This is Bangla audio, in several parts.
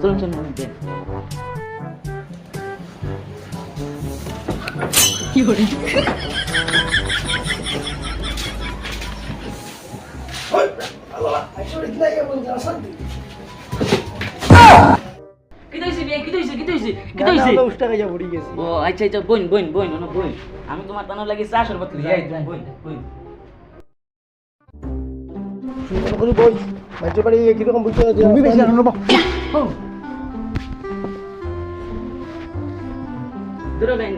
চলুন দেন কি করে আচ্ছা আচ্ছা বইন বইন বইন ওনা বইন। আমি তোমার তানো লাগি চা শরবত করে বই বাড়ি কীরকম বুঝতে ধরো বেন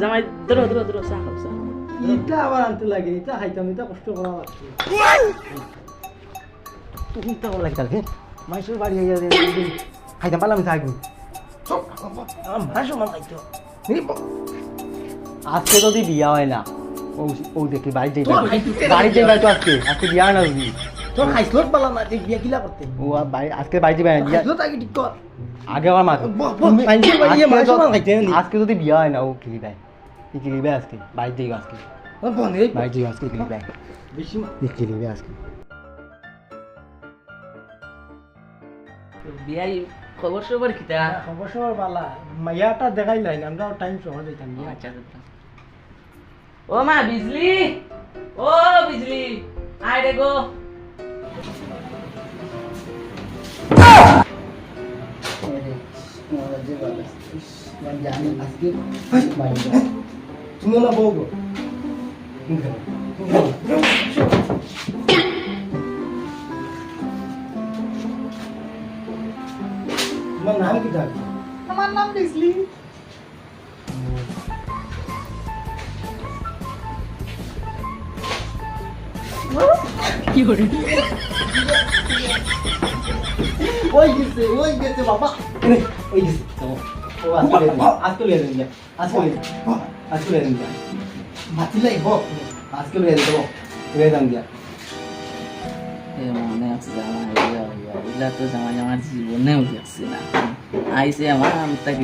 জামাই ধরো ধরো ধরো চা খাও চা খাও। ইটা আবার আনতে লাগে ইটা খাইতাম ইটা কষ্ট করা লাগছে। তুমি তো লাগে তাহলে মাইসুর বাড়ি হয়ে যাবে খাইতাম পারলাম থাকব মাসও খাইতো। আজকে যদি বিয়া হয় না ও দেখি বাড়ি যাই। বাড়ি যাই তো আজকে আজকে বিয়া হয় না তোর খাইছিল পালা না যে বিয়া কিলা করতে ও বাড়ি আজকে বাড়ি যাবে না বিয়া- খাইছিল ঠিক কর আগে আমার মা আজকে যদি বিয়া হয় না ও খেলিবে ই খেলিবে আজকে বাড়ি যাই আজকে। যাই আজকে খেলিবে বেশি মা- ই খেলিবে আজকে। বিয়াই খবর সবর কিতা খবর সবর বালা মাইয়াটা দেখাই লাইন আমরা টাইম সহজ হইতাম ও আচ্ছা আচ্ছা ও মা বিজলি। ও বিজলি। আয় রে গো তুমি না বউ গো তোমার নাম কি থাকে আমার নাম বিজলি ওই গেছে ওই গেছে বাবা ওই গেছে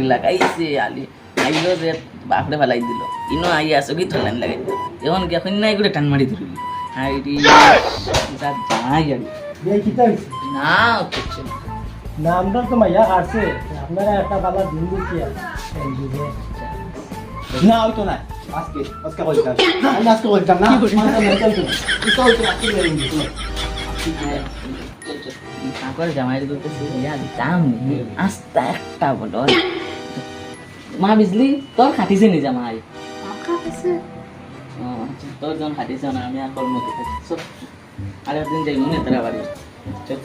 লাগাইছে আলি আইলো যে বাপড়ে ফেলাই দিল ইনো আই আসো কি লাইন লাগাই এখন এখন নাই করে টান মারি ধরিল রি যা জামাই আর বিয়ে কিতা হইছে না কিছু না নামটা তো মাইয়া কাটছে আপনারা একটা বালা দিন দিচ্ছি না ওই তো না আজকে আজকে বলতাম আমি আজকে বলতাম না তারপরে জামাই ইয়া দাম আস্তা একটা বলো মা বিজলি তোর খাটিছে নি জামাই আচ্ছা, তোর যখন খাটিছে না আমি আর কর্ম আরেকদিন যাই মনে তারা বাড়ি চল।